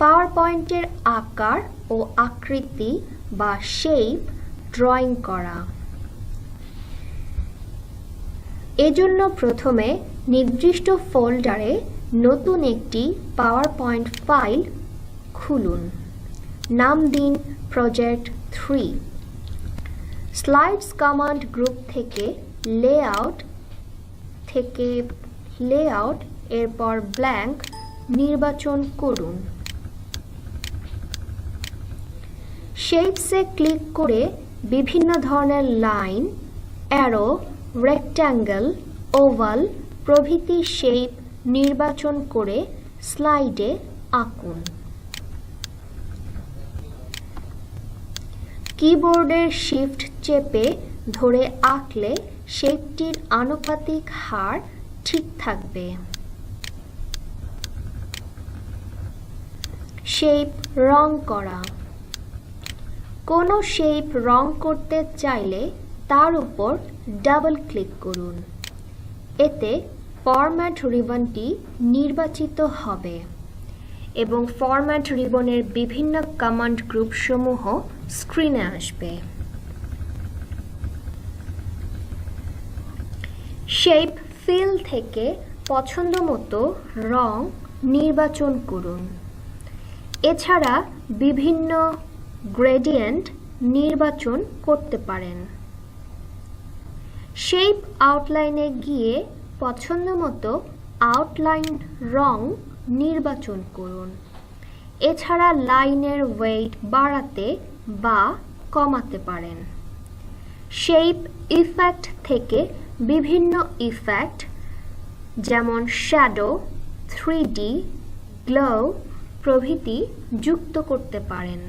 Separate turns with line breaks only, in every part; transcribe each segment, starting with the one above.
পাওয়ার পয়েন্টের আকার ও আকৃতি বা শেপ ড্রয়িং করা। এজন্য প্রথমে নির্দিষ্ট ফোল্ডারে নতুন একটি পাওয়ার পয়েন্ট ফাইল খুলুন। নাম দিন project three slides command group থেকে লেআউট থেকে লেআউট এরপর ব্ল্যাঙ্ক নির্বাচন করুন। শেপসে ক্লিক করে বিভিন্ন ধরনের লাইন অ্যারো রেক্ট্যাঙ্গেল ওভাল প্রভৃতি শেপ নির্বাচন করে স্লাইডে আঁকুন। কিবোর্ডের শিফট চেপে ধরে আঁকলে শেপটির আনুপাতিক হার ঠিক থাকবে। শেপ রং করা। কোনো শেপ রং করতে চাইলে তার উপর ডাবল ক্লিক করুন। এতে ফরম্যাট রিবনটি নির্বাচিত হবে এবং ফরম্যাট রিবনের বিভিন্ন কমান্ড গ্রুপসমূহ স্ক্রিনে আসবে। শেপ ফিল থেকে পছন্দমতো রং নির্বাচন করুন। এছাড়া বিভিন্ন গ্রেডিয়েন্ট নির্বাচন করতে পারেন। শেপ আউটলাইনে গিয়ে পছন্দমতো আউটলাইন রং নির্বাচন করুন। এছাড়া লাইনের ওয়েট বাড়াতে বা কমাতে পারেন। শেপ ইফেক্ট থেকে বিভিন্ন ইফেক্ট যেমন শ্যাডো থ্রি ডি গ্লো প্রভৃতি যুক্ত করতে পারেন।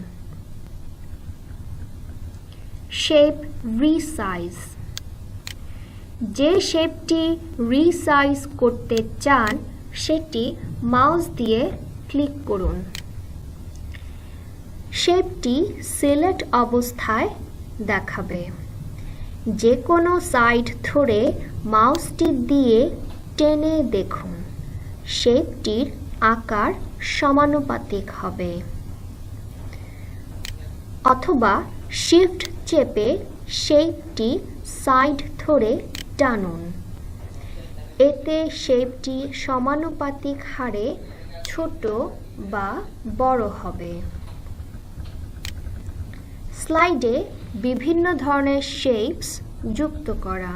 শেপ রিসাইজ যে শেপটি রিসাইজ করতে চান, সেটি মাউস দিয়ে ক্লিক করুন। শেপটি সিলেক্ট অবস্থায় দেখাবে। যে কোনো সাইড ধরে মাউসটি দিয়ে টেনে দেখুন। শেপটির আকার সমানুপাতিক হবে। অথবা শিফট চেপে শেপটি সাইড ধরে টানুন। এতে শেপটি সমানুপাতিক হারে ছোট বা বড় হবে। স্লাইডে বিভিন্ন ধরনের শেপস যুক্ত করা।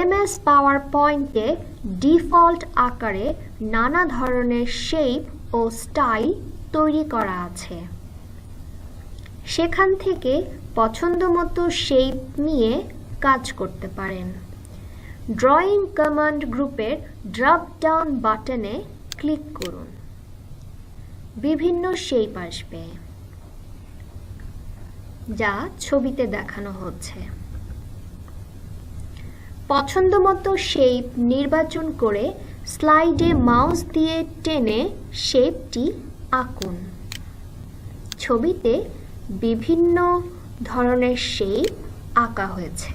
এমএস পাওয়ার পয়েন্টে ডিফল্ট আকারে নানা ধরনের শেপ ও স্টাইল তৈরি করা আছে। সেখান থেকে পছন্দ মতো শেপ নিয়ে কাজ করতে পারেন। ড্রয়িং কমান্ড গ্রুপের ড্রপ ডাউন বাটনে ক্লিক করুন। বিভিন্ন শেপ আসবে যা ছবিতে দেখানো হচ্ছে। পছন্দমতো শেপ নির্বাচন করে স্লাইডে মাউস দিয়ে টেনে শেপটি আঁকুন। ছবিতে বিভিন্ন ধরনের শেপ আঁকা হয়েছে।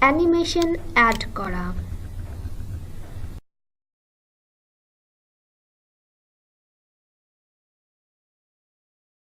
অ্যানিমেশন অ্যাড করা।